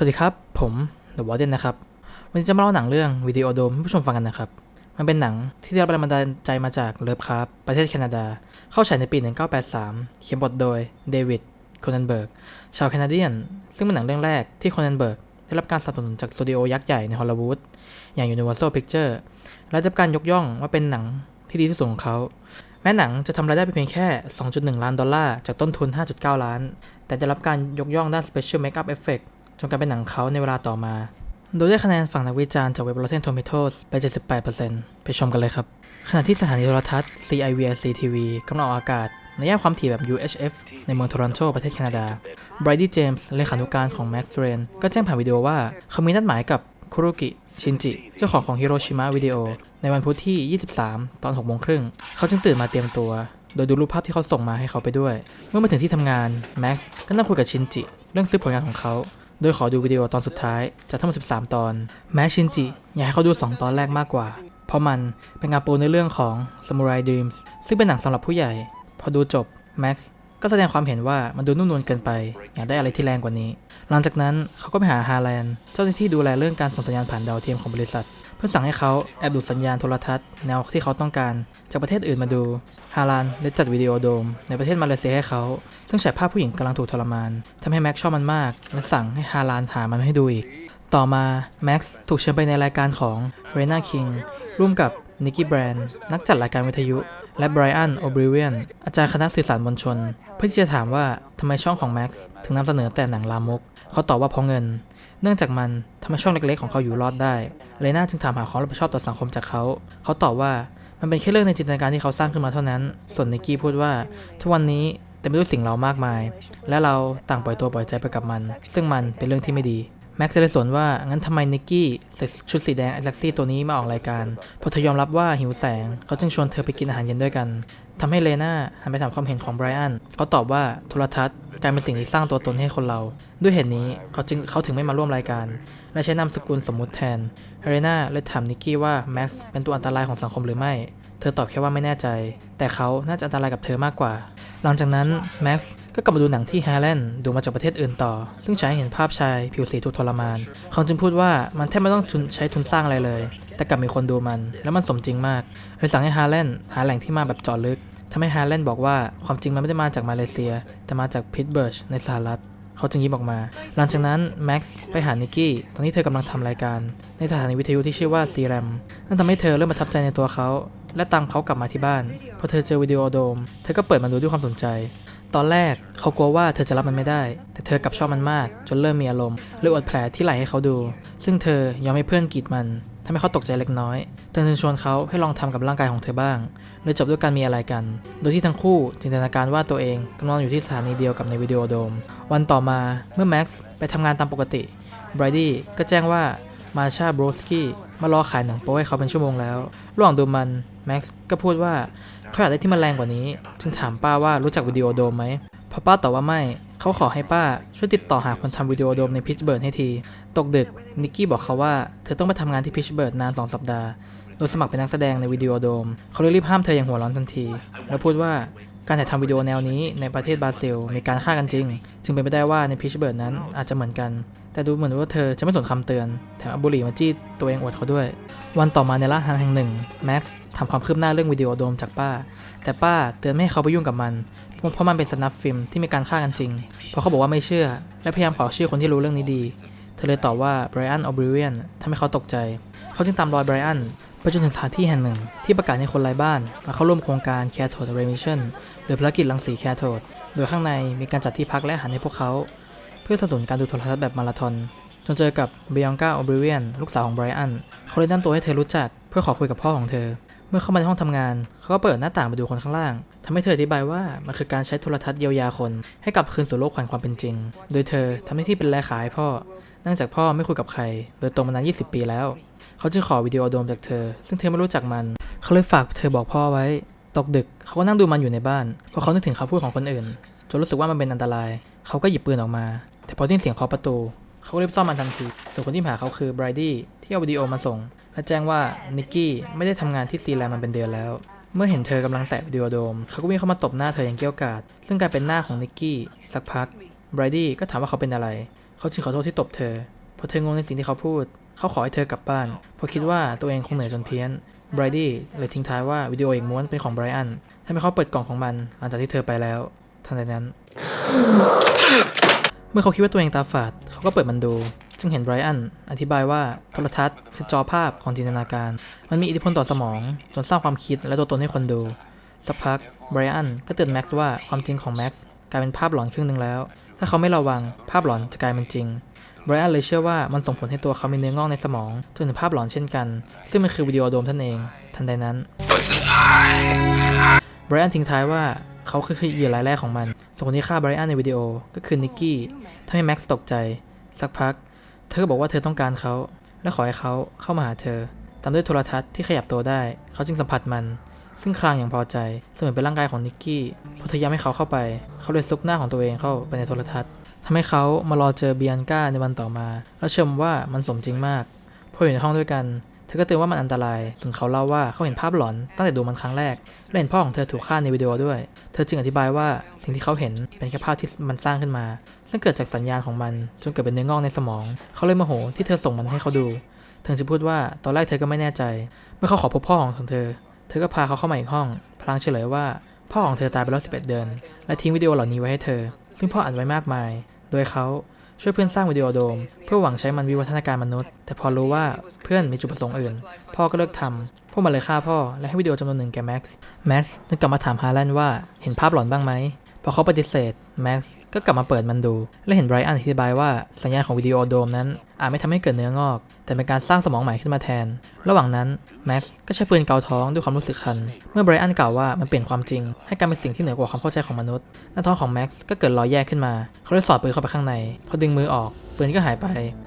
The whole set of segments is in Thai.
สวัสดีครับ ผม The Warden นนะครับ วันนี้จะมาเล่าหนังเรื่องวิดีโอโดมให้ผู้ชมฟังกันนะครับ มันเป็นหนังที่ได้รับแรงบันดาลใจมาจากเลิฟครับประเทศแคนาดา เข้าฉายในปี 1983 เขียนบทโดยเดวิดโคนันเบิร์ก ชาวแคนาเดียน ซึ่งเป็นหนังเรื่องแรกที่โคนันเบิร์กได้รับการสนับสนุนจากสตูดิโอยักษ์ใหญ่ในฮอลลีวูดอย่าง Universal Pictures และได้รับการยกย่องว่าเป็นหนังที่ดีที่สุดของเขา แม้หนังจะทำรายได้เพียงแค่ 2.1 ล้านดอลลาร์จากต้นทุน 5.9 ล้าน แต่ได้รับการยกย่องด้าน Special Makeup Effect จนกลายเป็นหนังเขาในเวลาต่อมา โดยได้คะแนนฝั่งนักวิจารณ์จากเว็บ Rotten Tomatoes ไป 78%ไปชมกันเลยครับ ขณะที่สถานีโทรทัศน์ CIVRC TV กำลังออกอากาศ ในย่านความถี่แบบ UHF ในเมืองโทรอนโตประเทศแคนาดา Brady James เลขานุการของ Max Rain ก็แจ้งผ่านวิดีโอว่า เขามีนัดหมายกับคุรุกิชินจิ เจ้าของของฮิโรชิมะวิดีโอ ในวันพุธที่ 23 ตอน6โมงครึ่ง เขาจึงตื่นมาเตรียมตัว โดยดูรูปภาพที่เขาส่งมาให้เขาไปด้วย เมื่อมาถึงที่ทำงาน แม็กซ์ก็นั่งคุยกับชินจิ เรื่องซื้อผลงานของเขา โดยขอดูวิดีโอตอนสุดท้ายจากทั้งหมด13 ตอน แม้ชินจิอยากให้เขาดู 2 ตอนแรกมากกว่า เพราะมันเป็นงานปูในเรื่องของ Samurai Dreams ซึ่งเป็นหนังสำหรับผู้ใหญ่ พอดูจบแม็กซ์ก็แสดงความเห็นว่ามันดูนุ่มนวลเกินไป อยากได้อะไรที่แรงกว่านี้ หลังจากนั้นเขาก็ไปหาฮาแลนด์เจ้าหน้าที่ดูแลเรื่องการส่งสัญญาณผ่านดาวเทียมของบริษัท เพื่อสั่งให้เขาแอบดูดสัญญาณโทรทัศน์แนวที่เขาต้องการ จากประเทศอื่นมาดู ฮาลานได้จัดวิดีโอโดม ในประเทศมาเลเซียให้เขา ซึ่งฉายภาพผู้หญิงกำลังถูกทรมานทำให้แม็กชอบมันมาก และสั่งให้ฮาลานหามันให้ดูอีก ต่อมาแม็กซ์ถูกเชิญไปในรายการของเรนาคิงร่วมกับนิกกี้แบรนด์นักจัดรายการวิทยุ และไบรอันโอบริเวียนอาจารย์คณะสื่อสารมวลชน เพื่อที่จะถามว่าทำไมช่องของแม็กซ์ถึงนำเสนอแต่หนังลามก เขาตอบว่าเพราะเงิน เนื่องจากมันทำให้ช่องเล็กๆของเขาอยู่รอดได้ เลน่าจึงถามหาความรับผิดชอบต่อสังคมจากเขา เขาตอบว่ามันเป็นแค่เรื่องในจินตนาการที่เขาสร้างขึ้นมาเท่านั้น ส่วนนิกกี้พูดว่า ทุกวันนี้เต็มไปด้วยสิ่งเรามากมาย และเราต่างปล่อยตัวปล่อยใจไปกับมัน ซึ่งมันเป็นเรื่องที่ไม่ดี แม็กซ์เลยสวนว่า งั้นทำไมนิกกี้ใส่ชุดสีแดงไอแล็กซี่ตัวนี้มาออกรายการ พอเธอยอมรับว่าหิวแสง เขาจึงชวนเธอไปกินอาหารเย็นด้วยกัน ทำให้เลน่าหันไปถามความเห็นของไบรอันเขาตอบว่าโทรทัศน์กลายเป็นสิ่งที่สร้างตัวตนให้คนเรา ด้วยเหตุนี้เขาจึงเขาถึงไม่มาร่วมรายการ และใช้นามสกุลสมมุติแทนเฮเรนาเลยถามนิกกี้ว่าแม็กซ์เป็นตัวอันตรายของสังคมหรือไม่ เธอตอบแค่ว่าไม่แน่ใจ แต่เขาน่าจะอันตรายกับเธอมากกว่า หลังจากนั้นแม็กซ์ ก็กลับมาดูหนังที่แฮร์แลนด์ดูมาจากประเทศอื่นต่อ ซึ่งฉายให้เห็นภาพชายผิวสีถูกทรมาน เขาจึงพูดว่ามันแทบไม่ต้องใช้ทุนสร้างอะไรเลย แต่กลับมีคนดูมัน แล้วมันสมจริงมากเลยสั่งให้ฮาร์แลนด์หาแหล่งที่มาแบบเจาะลึกทำให้ฮาร์แลนด์บอกว่าความจริงมันไม่ได้มาจากมาเลเซีย แต่มาจากพิตต์เบิร์ชในสหรัฐเขาจึงยิ้มออกมา หลังจากนั้นแม็กซ์ไปหานิกกี้ ตอนที่เธอกำลังทำรายการ ในสถานีวิทยุที่ชื่อว่าซีแรมนั่นทำให้เธอเริ่มประทับใจในตัวเขา และตามเขากลับมาที่บ้าน พอเธอเจอวิดีโอโดม เธอก็เปิดมันดูด้วยความสนใจ ตอนแรกเขากลัวว่าเธอจะรับมันไม่ได้ แต่เธอกลับชอบมันมากจนเริ่มมีอารมณ์เลยอดแผลที่ไหลให้เขาดู ซึ่งเธอยอมให้เพื่อนกีดมันทำให้เขาตกใจเล็กน้อยเธอจึงชวนเขาให้ลองทำกับร่างกายของเธอบ้างเลยจบด้วยการมีอะไรกัน โดยที่ทั้งคู่จินตนาการว่าตัวเองกำลังอยู่ที่สถานีเดียวกับในวิดีโอโดม วันต่อมาเมื่อแม็กซ์ไปทำงานตามปกติไบรดี้ก็แจ้งว่ามาชาโบรสกี้มารอขายหนังโป๊ให้เขาเป็นชั่วโมงแล้ว ระหว่างดูมัน แม็กซ์ก็พูดว่าเขาอยากได้ที่มันแรงกว่านี้ จึงถามป้าว่ารู้จักวิดีโอโดมไหมพอป้าตอบว่าไม่เขาขอให้ป้าช่วยติดต่อหาคนทำวิดีโอโดมในพิชเบิร์ดให้ที ตกดึกนิกกี้บอกเขาว่าเธอต้องไปทำงานที่พิชเบิร์ดนาน2สัปดาห์ โดยสมัครเป็นนักแสดงในวิดีโอโดม เขาเลยรีบห้ามเธออย่างหัวร้อนทันที แล้วพูดว่าการถ่ายทำวิดีโอแนวนี้ในประเทศบราซิลมีการฆ่ากันจริง จึงเป็นไปได้ว่าในพิชเบิร์ดนั้นอาจจะเหมือนกัน แต่ดูเหมือนว่าเธอจะไม่สนคำเตือน แถมเอาบุหรี่มาจี้ตัวเองอวดเขาด้วย วันต่อมาในร้านอาหารแห่งหนึ่งแม็กซ์ทำความคืบหน้าเรื่องวิดีโอโดมจากป้า แต่ป้าเตือนไม่ให้เขาไปยุ่งกับมัน เพราะมันเป็นสนับฟิล์มที่มีการฆ่ากันจริง เพราะเขาบอกว่าไม่เชื่อ และพยายามขอชื่อคนที่รู้เรื่องนี้ดี เธอเลยตอบว่าไบรอันออบริเวียนทำให้เขาตกใจ เขาจึงตามรอยไบรอันไปจนถึงสถานที่แห่งหนึ่ง ที่ประกาศให้คนไร้บ้านมาเข้าร่วมโครงการ Care t o d Remission หรือภารกิจรังสี Care t o d โดยข้างในมีการจัดที่พักและอาหารให้พวกเขา พื่อสนับสนุนการดูโทรทัศน์แบบมาราธอน จนเจอกับเบียงกาออบริเวียนลูกสาวของไบรอันเขาเลยนำตัวให้เธอรู้จัก เพื่อขอคุยกับพ่อของเธอ เมื่อเข้ามาในห้องทำงาน เขาก็เปิดหน้าต่างไปดูคนข้างล่างทำให้เธออธิบายว่ามันคือการใช้โทรทัศน์เยียวยาคน ให้กลับคืนสู่โลกแห่งความเป็นจริง โดยเธอทำหน้าที่เป็นแลขายพ่อเนื่องจากพ่อไม่คุยกับใคร โดยตรงมานาน 20 ปีแล้ว เขาจึงขอวิดีโอโดมจากเธอ ซึ่งเธอไม่รู้จักมัน เขาเลยฝากเธอบอกพ่อไว้ ตกดึก เขาก็นั่งดูมันอยู่ในบ้าน เพราะเขานึกถึงคำพูดของคนอื่น จนรู้สึกว่ามันเป็นอันตราย เขาก็หยิบปืนออกมา แต่พอได้ยินเสียงเคาะประตู เขาก็รีบซ่อมมันทันที ส่วนคนที่หาเขาคือไบรดี้ที่เอาวิดีโอมาส่ง และแจ้งว่านิกกี้ไม่ได้ทำงานที่ซีแลนด์มันเป็นเดือนแล้ว เมื่อเห็นเธอกำลังแตะวิดีโอโดม เขาก็วิ่งเข้ามาตบหน้าเธออย่างเกี้ยวกาด ซึ่งกลายเป็นหน้าของนิกกี้สักพักไบรดี้ก็ถามว่าเขาเป็นอะไร เขาจึงขอโทษที่ตบเธอเพราะเธองงในสิ่งที่เขาพูด เขาขอให้เธอกลับบ้านเพราะคิดว่าตัวเองคงเหนื่อยจนเพี้ยนไบรดี้เลยทิ้งท้ายว่าวิดีโออีกม้วนเป็นของไบรอันทำให้เขาเปิดกล่องของมันหลังจากที่เธอไปแล้วทันใดนั้น เมื่อเขาคิดว่าตัวเองตาฝาด เขาก็เปิดมันดูจึงเห็นไบรอันอธิบายว่าโทรทัศน์คือจอภาพของจินตนาการ มันมีอิทธิพลต่อสมองจนสร้างความคิดและตัวตนให้คนดู สักพักไบรอันก็เตือนแม็กซ์ว่าความจริงของแม็กซ์กลายเป็นภาพหลอนครึ่งหนึ่งแล้ว ถ้าเขาไม่ระวังภาพหลอนจะกลายเป็นจริงไบรอันเลยเชื่อว่ามันส่งผลให้ตัวเขามีเนื้องอกในสมองจนถึงภาพหลอนเช่นกัน ซึ่งมันคือวิดีโอโดมท่านเอง ทันใดนั้นไบรอันทิ้งท้ายว่า เขาคือเหยื่อรายแรกของมันส่วนคนที่ฆ่าไบรอันในวิดีโอก็คือนิกกี้ทำให้แม็กซ์ตกใจ สักพัก เธอก็บอกว่าเธอต้องการเขา และขอให้เขาเข้ามาหาเธอ ตามด้วยโทรทัศน์ที่ขยับตัวได้ เขาจึงสัมผัสมัน ซึ่งคลางอย่างพอใจเสมือนเป็นร่างกายของนิกกี้พอเธอย้ำให้เขาเข้าไป เขาเลยซุกหน้าของตัวเองเข้าไปในโทรทัศน์ทำให้เขามารอเจอเบียนก้าในวันต่อมา แล้วชมว่ามันสมจริงมากพออยู่ในห้องด้วยกัน เธอก็เตือนว่ามันอันตราย ส่วนเขาเล่าว่าเขาเห็นภาพหลอนตั้งแต่ดูมันครั้งแรก และเห็นพ่อของเธอถูกฆ่าในวิดีโอด้วย เธอจึงอธิบายว่าสิ่งที่เขาเห็นเป็นแค่ภาพที่มันสร้างขึ้นมา ซึ่งเกิดจากสัญญาณของมันจนเกิดเป็นเนื้องอกในสมอง เขาเลยโมโหที่เธอส่งมันให้เขาดู เธอจึงพูดว่าตอนแรกเธอก็ไม่แน่ใจ เมื่อเขาขอพบพ่อของเธอ เธอก็พาเขาเข้ามาอีกห้อง พลางเฉลยว่าพ่อของเธอตายไปแล้ว11 เดือน และทิ้งวิดีโอเหล่านี้ไว้ให้เธอ ซึ่งพ่ออัดไว้มากมาย โดยเขา ช่วยเพื่อนสร้างวิดีโอโดม เพื่อหวังใช้มันวิวัฒนาการมนุษย์ แต่พอรู้ว่าเพื่อนมีจุดประสงค์อื่น พ่อก็เลิกทำพวกมันเลยฆ่าพ่อ และให้วิดีโอจำนวนหนึ่งแก่แม็กซ์แม็กซ์จึงกลับมาถามฮาร์แลนด์ว่าเห็นภาพหลอนบ้างไหมพอเขาปฏิเสธ แม็กซ์ก็กลับมาเปิดมันดู และเห็นไบรอันอธิบายว่าสัญญาณของวิดีโอโดมนั้น อาจไม่ทำให้เกิดเนื้องอก แต่เป็นการสร้างสมองใหม่ขึ้นมาแทน ระหว่างนั้นแม็กซ์ก็ใช้ปืนเกาท้องด้วยความรู้สึกคัน เมื่อไบรอันกล่าวว่ามันเปลี่ยนความจริง ให้กลายเป็นสิ่งที่เหนือกว่าความเข้าใจของมนุษย์หน้าท้องของแม็กซ์ก็เกิดรอยแยกขึ้นมา เขาเลยสอดปืนเข้าไปข้างใน พอดึงมือออกปืนก็หายไป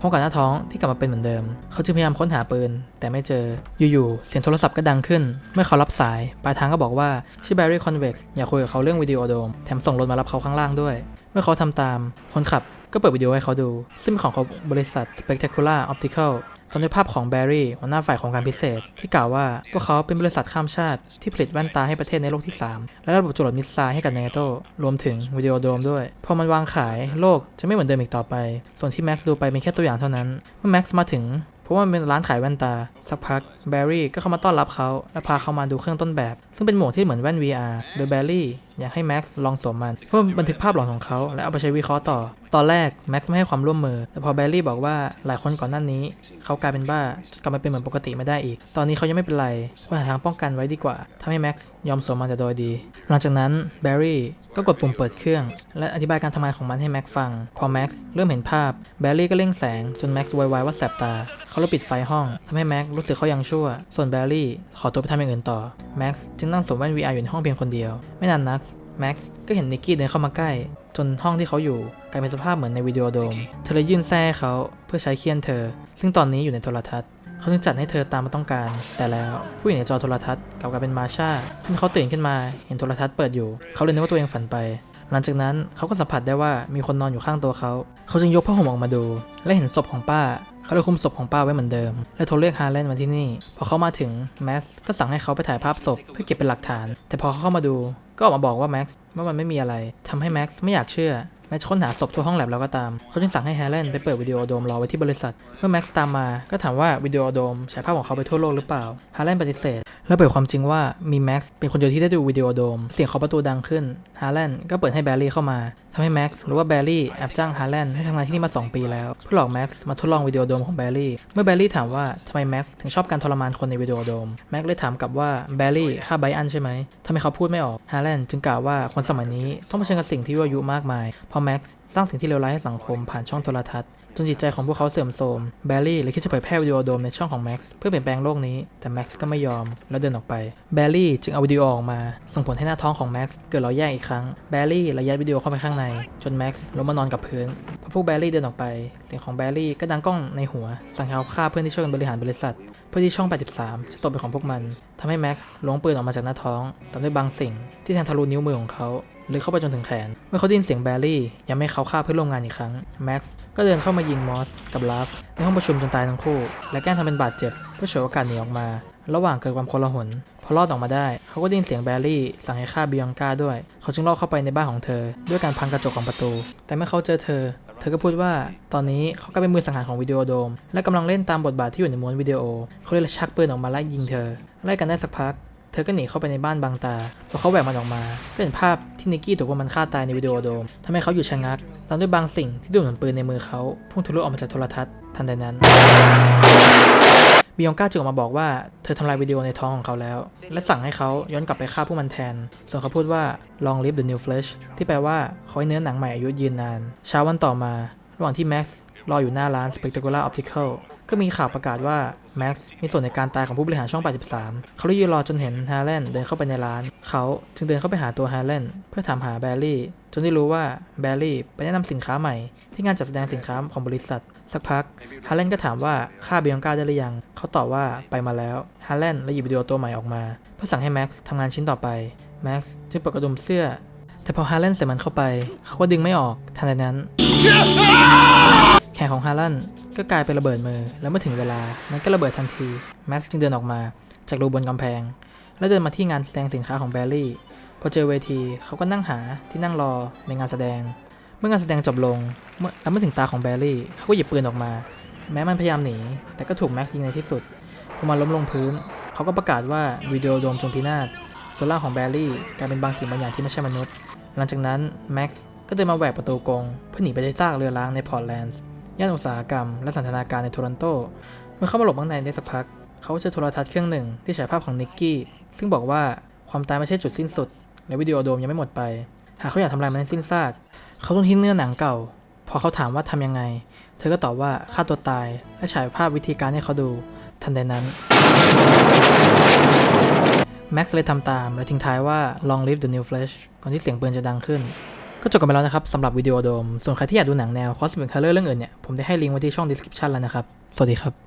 พร้อมกับหน้าท้องที่กลับมาเป็นเหมือนเดิม เขาจึงพยายามค้นหาปืน แต่ไม่เจอ อยู่ๆ เสียงโทรศัพท์ก็ดังขึ้น เมื่อเขารับสาย ปลายทางก็บอกว่าชื่อแบร์รี่คอนเว็กซ์อยากคุยกับเขาเรื่องวิดีโอโดม แถมส่งรถมารับเขาข้างล่างด้วย เมื่อเขาทำตาม คนขับก็เปิดวิดีโอให้เขาดู ซึ่งเป็นของของบริษัท Spectacular Optical ตอนด้วยภาพของแบร์รี่หัวหน้าฝ่ายของการพิเศษ ที่กล่าวว่า พวกเขาเป็นบริษัทข้ามชาติ ที่ผลิตแว่นตาให้ประเทศในโลกที่ 3 และระบบจรวดมิสไซล์ให้กับเนโตรวมถึงวิดีโอโดมด้วย พอมันวางขายโลกจะไม่เหมือนเดิมอีกต่อไป ส่วนที่แม็กซ์ดูไปเป็นแค่ตัวอย่างเท่านั้น เมื่อแม็กซ์มาถึงเพราะว่ามันเป็นร้านขายแว่นตา สักพักแบร์รี่ก็เข้ามาต้อนรับเขาและพาเขามาดูเครื่องต้นแบบ ซึ่งเป็นหมวกที่เหมือนแว่น VR โดยแบร์รี่อยากให้แม็กซ์ลองสวมมันเพื่อบันทึกภาพหลอนของเขาและเอาไปใช้วิเคราะห์ต่อ ตอนแรกแม็กซ์ไม่ให้ความร่วมมือ แต่พอแบร์รี่บอกว่าหลายคนก่อนหน้านี้ เขากลายเป็นบ้ากลับมาเป็นเหมือนปกติไม่ได้อีก ตอนนี้เขายังไม่เป็นไรควรหาทางป้องกันไว้ดีกว่าทำให้แม็กซ์ยอมสวมมันแต่โดยดี หลังจากนั้นแบร์รี่ก็กดปุ่มเปิดเครื่อง และอธิบายการทำงานของมันให้แม็กซ์ฟัง พอแม็กซ์เริ่มเห็นภาพแบร์รี่ก็เร่งแสงจนแม็กซ์วายว่าแสบตาเขาเลยปิดไฟห้องทำให้แม็กซ์รู้สึกเขายังชั่ว ส่วนแบร์รี่ขอตัวไปทำอย่างอื่นต่อแม็กซ์จึงนั่งสวมแว่น VR อยู่ในห้องเพียงคนเดียวไม่นานนัก แม็กซ์ก็เห็นนิกกี้เดินเข้ามาใกล้ จนห้องที่เขาอยู่กลายเป็นสภาพเหมือนในวิดีโอโดม เธอเลยยื่นแส้ให้เขาเพื่อใช้เคี่ยนเธอ ซึ่งตอนนี้อยู่ในโทรทัศน์เขาจึงจัดให้เธอตามมาต้องการ แต่แล้วผู้หญิงในจอโทรทัศน์กลับกลายเป็นมาชาที่เขาตื่นขึ้นมาเห็นโทรทัศน์เปิดอยู่ เขาเลยนึกว่าตัวเองฝันไป หลังจากนั้นเขาก็สัมผัสได้ว่ามีคนนอนอยู่ข้างตัวเขา เขาจึงยกผ้าห่มออกมาดู และเห็นศพของป้า เขาเลยคุมศพของป้าไว้เหมือนเดิม และโทรเรียกฮาร์แลนด์มาที่นี่ พอเขามาถึงแม็กซ์ก็สั่งให้เขาไปถ่ายภาพศพเพื่อเก็บเป็นหลักฐาน แต่พอเขาเข้ามาดูก็ออกมาบอกว่าแม็กซ์ว่ามันไม่มีอะไรทำให้แม็กซ์ไม่อยากเชื่อแม้จะค้นหาศพทั่วห้องแลบแล้วก็ตาม เขาจึงสั่งให้แฮร์แลนด์ไปเปิดวิดีโอโดมรอไว้ที่บริษัท เมื่อแม็กซ์ตามมาก็ถามว่าวิดีโอโดมฉายภาพของเขาไปทั่วโลกหรือเปล่าฮาร์แลนด์ปฏิเสธ และเปิดความจริงว่ามีแม็กซ์เป็นคนเดียวที่ได้ดูวิดีโอโดม เสียงเคาะประตูดังขึ้นฮาร์แลนด์ก็เปิดให้แบร์รี่เข้ามา ทำให้แม็กซ์รู้ว่าแบร์รี่แอบจ้างฮาร์แลนด์ให้ทำงานที่นี่มา 2 ปีแล้ว เพื่อหลอกแม็กซ์มาทดลองวิดีโอโดมของแบร์รี่ เมื่อแบร์รี่ถามว่าทำไมแม็กซ์ถึงชอบการทรมานคนในวิดีโอโดม แม็กซ์เลยถามกลับว่าแบร์รี่ฆ่าไบอันใช่ไหมทำไมเขาพูดไม่ออกฮาร์แลนด์จึงกล่าวว่าคนสมัยนี้ต้องเผชิญกับสิ่งที่ยั่วยุมากมายเพราะแม็กซ์สร้างสิ่งที่เลวร้ายให้สังคมผ่านช่องโทรทัศน์ จนจิตใจของพวกเขาเสื่อมโทรมแบร์รี่เลยคิดจะเผยแพร่วิดีโอโดมในช่องของแม็กซ์เพื่อเปลี่ยนแปลงโลกนี้แต่แม็กซ์ก็ไม่ยอมแล้วเดินออกไปแบร์รี่จึงเอาวิดีโอออกมา ส่งผลให้หน้าท้องของแม็กซ์เกิดรอยแยกอีกครั้งแบร์รี่ระยัดวิดีโอเข้าไปข้างใน จนแม็กซ์ล้มมานอนกับพื้นพอพวกแบร์รี่เดินออกไป เสียงของแบร์รี่ก็ดังก้องในหัว สั่งให้เขาฆ่าเพื่อนที่ช่วยกันบริหารบริษัท เพื่อที่ช่อง 83 จะตกเป็นของพวกมันทำให้แม็กซ์ล้วงปืนออกมาจากหน้าท้องตามด้วยบางสิ่งที่แทงทะลุนิ้วมือของเขา หรือเข้าไปจนถึงแขน เมื่อเขาได้ยินเสียงแบรรี่ ยังไม่เขาฆ่าเพื่อนร่วมงานอีกครั้ง แม็กซ์ก็เดินเข้ามายิงมอสกับลาฟในห้องประชุมจนตายทั้งคู่ และแกล้งทำเป็นบาดเจ็บ เพื่อฉวยโอกาสหนีออกมา ระหว่างเกิดความโกลาหลพอรอดออกมาได้ เขาก็ได้ยินเสียงแบรรี่ สั่งให้ฆ่าบิยองกาด้วย เขาจึงลอบเข้าไปในบ้านของเธอ ด้วยการพังกระจกของประตู แต่เมื่อเขาเจอเธอ เธอก็พูดว่าตอนนี้เขาก็เป็นมือสังหารของวิดีโอโดม และกำลังเล่นตามบทบาทที่อยู่ในม้วนวิดีโอ เขาเลยชักปืนออกมาไล่ยิงเธอ ไล่กันได้สักพัก เธอก็หนีเข้าไปในบ้านบางตา พอเขาแหวกมันออกมา ก็เห็นภาพ ที่นิกกี้ถูกพวกมันฆ่าตายในวิดีโอโดมทำให้เขาหยุดชะงัก ตามด้วยบางสิ่งที่ดูเหมือนปืนในมือเขาพุ่งทะลุออกมาจากโทรทัศน์ทันใดนั้นบิยองก้าจึงออกมาบอกว่าเธอทำลายวิดีโอในท้องของเขาแล้ว และสั่งให้เขาย้อนกลับไปฆ่าผู้มันแทน ส่วนเขาพูดว่า long live the new flesh ที่แปลว่าขอให้เนื้อหนังใหม่อายุยืนนาน เช้าวันต่อมา ระหว่างที่แม็กซ์รออยู่หน้าร้าน Spectacular Optical ก็มีข่าวประกาศว่าแม็กซ์มีส่วนในการตายของผู้บริหารช่อง 83 เขาเลยยืนรอจนเห็นฮาร์เลนเดินเข้าไปในร้าน เขาจึงเดินเข้าไปหาตัวฮาร์เลนเพื่อถามหาแบร์รี่ จนได้รู้ว่าแบร์รี่ไปแนะนำสินค้าใหม่ ที่งานจัดแสดงสินค้าของบริษัท สักพักฮาร์เลนก็ถามว่าฆ่าเบียงกาได้หรือยัง เขาตอบว่าไปมาแล้วฮาร์เลนเลยหยิบวิดีโอตัวใหม่ออกมา เพื่อสั่งให้แม็กซ์ทำงานชิ้นต่อไปแม็กซ์จึงเปิดกระดุมเสื้อ แต่พอฮาร์เลนใส่มันเข้าไป เขาก็ดึงไม่ออกทันใดนั้น แขนของฮาร์เลนก็กลายเป็นระเบิดมือ แล้วเมื่อถึงเวลามันก็ระเบิดทันทีแม็กซ์จึงเดินออกมา จากรูบนกำแพง แล้วเดินมาที่งานแสดงสินค้าของแบร์รี่ พอเจอเวทีเขาก็นั่งหาที่นั่งรอในงานแสดง เมื่องานแสดงจบลงเมื่อและเมื่อถึงตาของแบร์รี่เขาก็หยิบปืนออกมา แม้มันพยายามหนี แต่ก็ถูกแม็กซ์ยิงในที่สุดพอมันล้มลงพื้น เขาก็ประกาศว่าวิดีโอโดมจงพินาศส่วนร่างของแบร์รี่กลายเป็นบางสิ่งบางอย่างที่ไม่ใช่มนุษย์ หลังจากนั้นแม็กซ์ก็เดินมาแหวกประตูกรงเพื่อหนีไปได้ซากเรือร้างในพอร์ตแลนด์ย่านอุตสาหกรรม และสันทนาการในโทรอนโต เมื่อเข้ามาหลบข้างในได้สักพัก เขาเจอโทรทัศน์เครื่องหนึ่งที่ฉายภาพของนิกกี้ ซึ่งบอกว่าความตายไม่ใช่จุดสิ้นสุด และวิดีโอโดมยังไม่หมดไป หากเขาอยากทำลายมันให้สิ้นซากเขาต้องทิ้งเนื้อหนังเก่า พอเขาถามว่าทำยังไง เธอก็ตอบว่าฆ่าตัวตาย และฉายภาพวิธีการให้เขาดู ทันใดนั้นแม็กซ์เลยทำตาม และทิ้งท้ายว่า long live the new flesh ก่อนที่เสียงปืนจะดังขึ้น ก็จบกันไปแล้วนะครับสำหรับวิดีโอโดม ส่วนใครที่อยากดูหนังแนว Cosmic Color เรื่องอื่นเนี่ย ผมได้ให้ลิงก์ไว้ที่ช่อง description แล้วนะครับ สวัสดีครับ